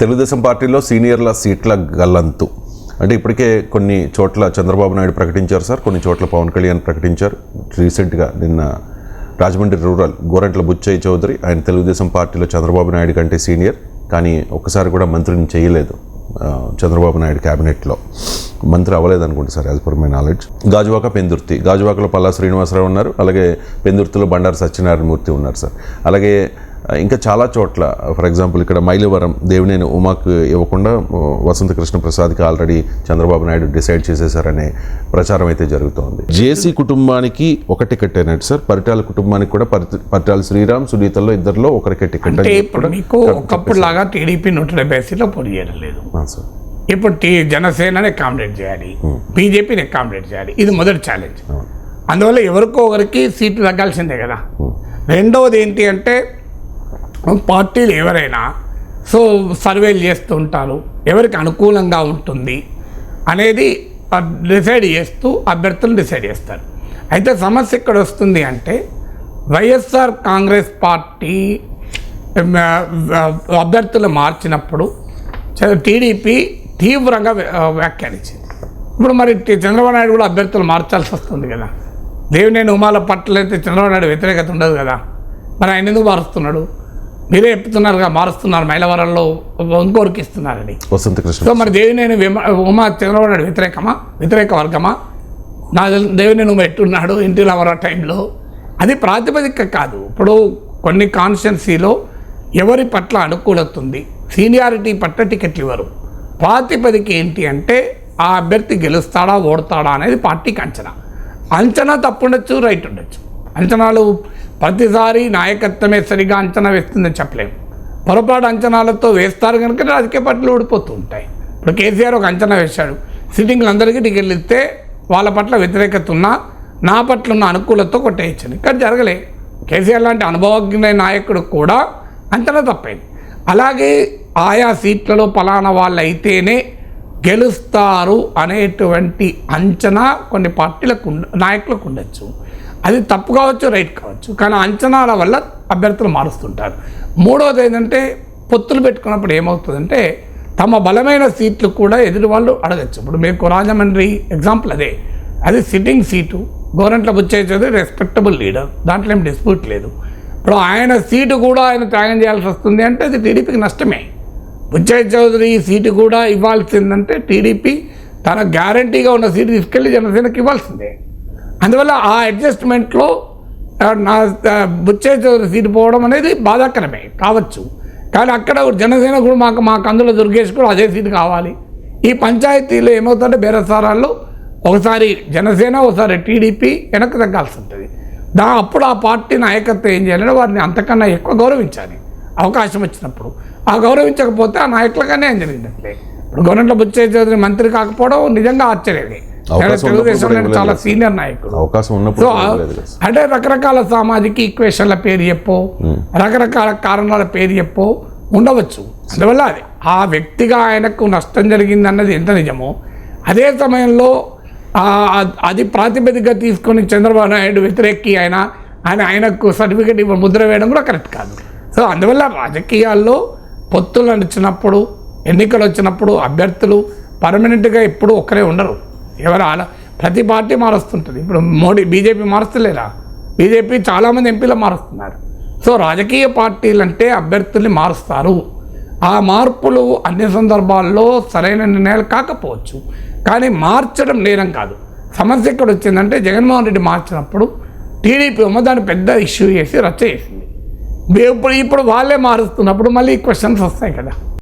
తెలుగుదేశం పార్టీలో సీనియర్ల సీట్ల గల్లంతు అంటే ఇప్పటికే కొన్ని చోట్ల చంద్రబాబు నాయుడు ప్రకటించారు సార్ కొన్ని చోట్ల పవన్ కళ్యాణ్ ప్రకటించారు. రీసెంట్గా నిన్న రాజమండ్రి రూరల్ గోరంట్ల బుచ్చయ్య చౌదరి ఆయన తెలుగుదేశం పార్టీలో చంద్రబాబు నాయుడు కంటే సీనియర్ కానీ ఒక్కసారి కూడా మంత్రిని చేయలేదు చంద్రబాబు నాయుడు క్యాబినెట్లో. మంత్రి అవ్వలేదు అనుకుంటా sir as per my knowledge. Gajuwaka Pendurthi. గాజువాకలో పల్లా శ్రీనివాసరావు ఉన్నారు అలాగే పెందుర్తిలో బండారు సత్యనారాయణమూర్తి ఉన్నారు సార్. అలాగే ఇంకా చాలా చోట్ల ఫర్ ఎగ్జాంపుల్ ఇక్కడ మైలవరం దేవినేని ఉమాకు ఇవ్వకుండా వసంత కృష్ణ ప్రసాద్కి ఆల్రెడీ చంద్రబాబు నాయుడు డిసైడ్ చేసేసారనే ప్రచారం అయితే జరుగుతోంది. జేసీ కుటుంబానికి ఒక టికెట్ అయినట్టు సార్. పరిటాల కుటుంబానికి కూడా పరి- పరిటాల శ్రీరామ్ సునీతల్లో ఇద్దరిలో ఒకరికే టికెట్ ఒకప్పుడు లాగా టీడీపీ నూట డెబ్బై సీట్లో పోటీ చేయడం లేదు. ఇప్పుడు టీ జనసేనని అకామిడేట్ చేయాలి బీజేపీని అకామిడేట్ చేయాలి. ఇది మొదటి ఛాలెంజ్. అందువల్ల ఎవరికో ఒకరికి సీట్లు తగ్గాల్సిందే కదా. రెండవది ఏంటి అంటే పార్టీలు ఎవరైనా సో సర్వేలు చేస్తూ ఉంటారు ఎవరికి అనుకూలంగా ఉంటుంది అనేది డిసైడ్ చేస్తూ అభ్యర్థులు డిసైడ్ చేస్తారు. అయితే సమస్య ఇక్కడ వస్తుంది అంటే వైఎస్ఆర్ కాంగ్రెస్ పార్టీ అభ్యర్థులు మార్చినప్పుడు చ- టీడీపీ తీవ్రంగా వ్యాఖ్యానించింది. ఇప్పుడు మరి చంద్రబాబు నాయుడు కూడా అభ్యర్థులు మార్చాల్సి వస్తుంది కదా. దేవినేని ఉమాల పట్ల అయితే చంద్రబాబు నాయుడు వ్యతిరేకత ఉండదు కదా. మరి ఆయన ఎందుకు మారుస్తున్నాడు? మీరే చెప్తున్నారుగా మారుస్తున్నారు మైలవరంలో ఇంకోరికి ఇస్తున్నారని సో మరి దేవినేని ఉమా చంద్రబాబు నాయుడు వ్యతిరేకమా? వ్యతిరేక వర్గమా? నా దేవినేని ఉమ ఎట్టున్నాడు ఎన్టీ రామారావు టైంలో? అది ప్రాతిపదిక కాదు. ఇప్పుడు కొన్ని కాన్స్టిట్యున్సీలో ఎవరి పట్ల అనుకూలత ఉంది? సీనియారిటీ పట్ల టికెట్లు ఇవ్వరు. ప్రాతిపదిక ఏంటి అంటే ఆ అభ్యర్థి గెలుస్తాడా ఓడతాడా అనేది పార్టీకి అంచనా. అంచనా తప్పు ఉండొచ్చు రైట్ ఉండొచ్చు. అంచనాలు ప్రతిసారి నాయకత్వమే సరిగా అంచనా వేస్తుందని చెప్పలేము. పొరపాటు అంచనాలతో వేస్తారు కనుక రాజకీయ పార్టీలు ఓడిపోతూ ఉంటాయి ఇప్పుడు కేసీఆర్ ఒక అంచనా వేశాడు. సిట్టింగ్లు అందరికీ టికెట్లు ఇస్తే వాళ్ళ పట్ల వ్యతిరేకత ఉన్నా నా పట్ల ఉన్న అనుకూలతతో కొట్టేయచ్చని. కానీ జరగలే. కేసీఆర్ లాంటి అనుభవజ్ఞ నాయకుడు కూడా అంచనా తప్పైంది. అలాగే ఆయా సీట్లలో పలానా వాళ్ళు అయితేనే గెలుస్తారు అనేటువంటి అంచనా కొన్ని పార్టీలకు నాయకులకు ఉండొచ్చు. అది తప్పు కావచ్చు రైట్ కావచ్చు. కానీ అంచనాల వల్ల అభ్యర్థులు మారుస్తుంటారు. మూడవది ఏంటంటే పొత్తులు పెట్టుకున్నప్పుడు ఏమవుతుందంటే తమ బలమైన సీట్లు కూడా ఎదుటి వాళ్ళు అడగచ్చు. ఇప్పుడు మీకు రాజమండ్రి ఎగ్జాంపుల్ అదే. అది sitting seat. Gorantla Butchaiah Chowdary respectable leader దాంట్లో ఏం డిస్ప్యూట్ లేదు. ఇప్పుడు ఆయన సీటు కూడా ఆయన త్యాగం చేయాల్సి వస్తుంది అంటే అది టీడీపీకి నష్టమే. బుచ్చయ్య చౌదరి సీటు కూడా ఇవ్వాల్సిందంటే టీడీపీ తన గ్యారంటీగా ఉన్న సీటు తీసుకెళ్ళి జనసేనకి ఇవ్వాల్సిందే. అందువల్ల ఆ అడ్జస్ట్మెంట్లో నా ఆ, సీటు పోవడం అనేది బాధాకరమే కావచ్చు. కానీ అక్కడ జనసేన కూడా మాకు మాకు అందులో దుర్గేష్ కూడా అదే సీటు కావాలి. ఈ పంచాయతీలో ఏమవుతుందంటే బేరసారాల్లో ఒకసారి జనసేన ఒకసారి టీడీపీ వెనక్కి తగ్గాల్సి ఉంటుంది. దా అప్పుడు ఆ పార్టీ నాయకత్వం ఏం చేయాలంటే వారిని అంతకన్నా ఎక్కువ గౌరవించాలి. అవకాశం వచ్చినప్పుడు. ఆ గౌరవించకపోతే ఆ నాయకులకనే ఏం జరిగినట్లే ఇప్పుడు గవర్నమెంట్లో బుచ్చయ్య చౌదరి మంత్రి కాకపోవడం నిజంగా ఆశ్చర్యమే. చాలా సీనియర్ నాయకుడు. అవకాశం ఉన్నప్పుడు. అంటే రకరకాల సామాజిక ఈక్వేషన్ల పేరు చెప్పో రకరకాల కారణాల పేరు చెప్పో ఉండవచ్చు. అందువల్ల అది. ఆ వ్యక్తిగా ఆయనకు నష్టం జరిగింది అన్నది ఎంత నిజమో అదే సమయంలో అది ప్రాతిపదికగా తీసుకొని చంద్రబాబు నాయుడు వ్యతిరేకి ఆయన ఆయన ఆయనకు సర్టిఫికేట్ ఇవ్వ ముద్ర వేయడం కూడా కరెక్ట్ కాదు. సో అందువల్ల రాజకీయాల్లో పొత్తులు నడిచినప్పుడు ఎన్నికలు వచ్చినప్పుడు అభ్యర్థులు పర్మనెంట్గా ఎప్పుడు ఒక్కరే ఉండరు. ఎవరు అలా ప్రతి పార్టీ మారుస్తుంటుంది. ఇప్పుడు మోడీ బీజేపీ మారుస్తలేరా? బీజేపీ చాలామంది ఎంపీలు మారుస్తున్నారు. సో రాజకీయ పార్టీలు అంటే అభ్యర్థుల్ని మారుస్తారు. ఆ మార్పులు అన్ని సందర్భాల్లో సరైన నిర్ణయాలు కాకపోవచ్చు. కానీ మార్చడం నేరం కాదు. సమస్య ఎక్కడ వచ్చిందంటే జగన్మోహన్ రెడ్డి మార్చినప్పుడు టీడీపీ ఏమో దాన్ని పెద్ద ఇష్యూ చేసి రచ్చ చేసింది. ఇప్పుడు ఇప్పుడు వాళ్ళే మారుస్తున్నప్పుడు మళ్ళీ క్వశ్చన్స్ వస్తాయి కదా.